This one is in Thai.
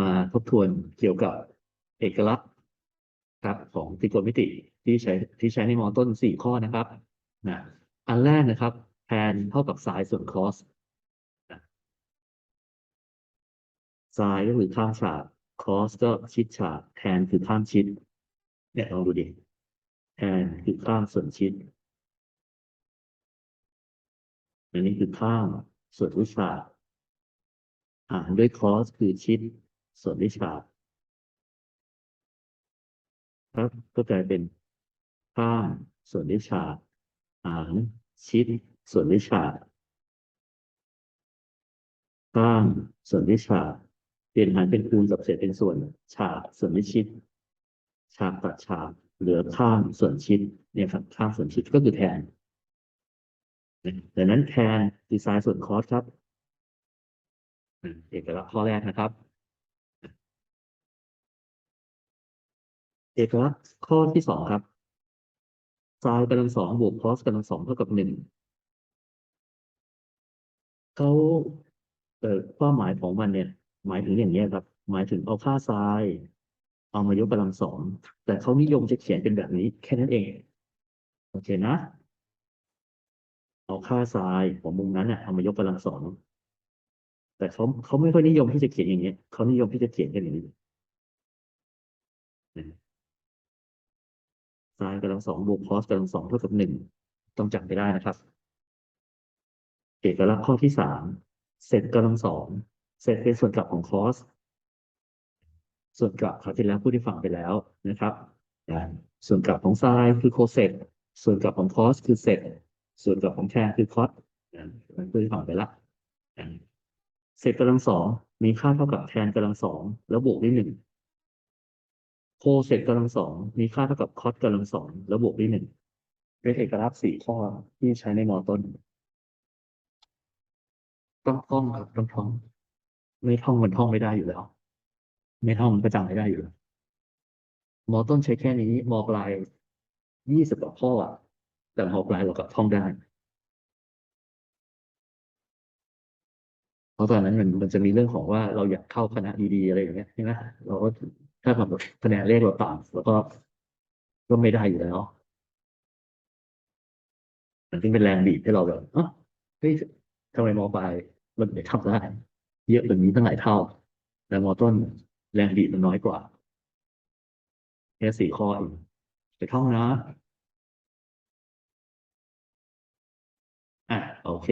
มาทบทวนเกี่ยวกับเอกลักษณ์ครับของตรีโกณมิติที่ใช้ที่ใช้ในมอต้นสี่ข้อนะครับนะอันแรกนะครับแทนเท่ากับไซน์ส่วนคอสไซน์ก็คือข้างฉากคอสก็ชิดฉากแทนคือข้างชิดเนี่ยลองดูดิแทนคือข้างส่วนชิดอันนี้คือข้างส่วนวิชา หารด้วยคอสคือชิดส่วนวิชาครับก็กลายเป็นข้างส่วนวิชาหารชิดส่วนวิชาข้างส่วนวิชาเปลี่ยนหารเป็นคูณกับเศษเป็นส่วนฉากส่วนวิชิตฉากตัดฉากเหลือข้างส่วนชิดเนี่ยครับข้างส่วนชิดก็คือแทนดังนั้นแทนดีไซน์ส่วนคอสครับ เอกลักษณ์ข้อแรกนะครับ เอกลักษณ์ข้อที่สองครับไซน์กำลังสองบวกคอสกำลังสองเท่ากับหนึ่งเขาเอ่อความหมายของมันเนี่ย หมายถึงอย่างนี้ครับ หมายถึงเอาค่าไซน์เอามายกกำลังสองแต่เขานิยมจะเขียนเป็นแบบนี้ แค่นั้นเองโอเคนะ เอาค่าไซน์ของมุมนั้นเนี่ยเอามายกกำลังสอง แต่เขาเขาไม่ค่อยนิยมที่จะเขียนอย่างนี้ยเขานิยมที่จะเขียนกันอย่างนี้ไซน์กำลังสองบวกคอสกำลังสองเท่ากับหนึ่งต้องจำไปได้นะครับ เอกลักษณ์ข้อที่สามเศษกำลังสองเศษเป็นส่วนกลับของคอสส่วนกลับคราวที่แล้วพูดที่ฟังไปแล้วนะครับส่วนกลับของไซน์คือโคเซกส่วนกลับของคอสคือเซกส่วนกลับของแทนคือคอสอ่าพูดที่ฟังไปแล้ว เศษกำลังสองมีค่าเท่ากับแทนกำลังสองแล้วบวกด้วยหนึ่งโคเซกกำลังสองมีค่าเท่ากับคอสกำลังสองแล้วบวกด้วยหนึ่งเป็นเอกลักษณ์สี่ข้อที่ใช้ในมอต้นต้องท่องครับต้องท่อง ไม่ท่องมันท่องไม่ได้อยู่แล้ว ไม่ท่องมันก็จำไม่ได้อยู่แล้วมอต้นใช้แค่นี้มอปลายยี่สิบกว่าข้ออะแต่มอปลายเราก็ท่องได้ ราะตอนนั้นมันมันจะมีเรื่องของว่าเราอยากเข้าคณะดีๆอะไรอย่างเงี้ยใช่ไหมเราก็ถ้าแบบคะแนนเลขเราต่ำแล้วก็ก็ไม่ได้อยู่แล้วมันจึงเป็นแรงบีบให้เราแบบเออเฮ้ยทำไมมอปลายมันไม่ทำได้ เยอะแบบนี้ตั้งหลายเท่า แต่มอต้นแรงบีบมันน้อยกว่าแค่สี่ข้อเองไปท่องนะอะโอเค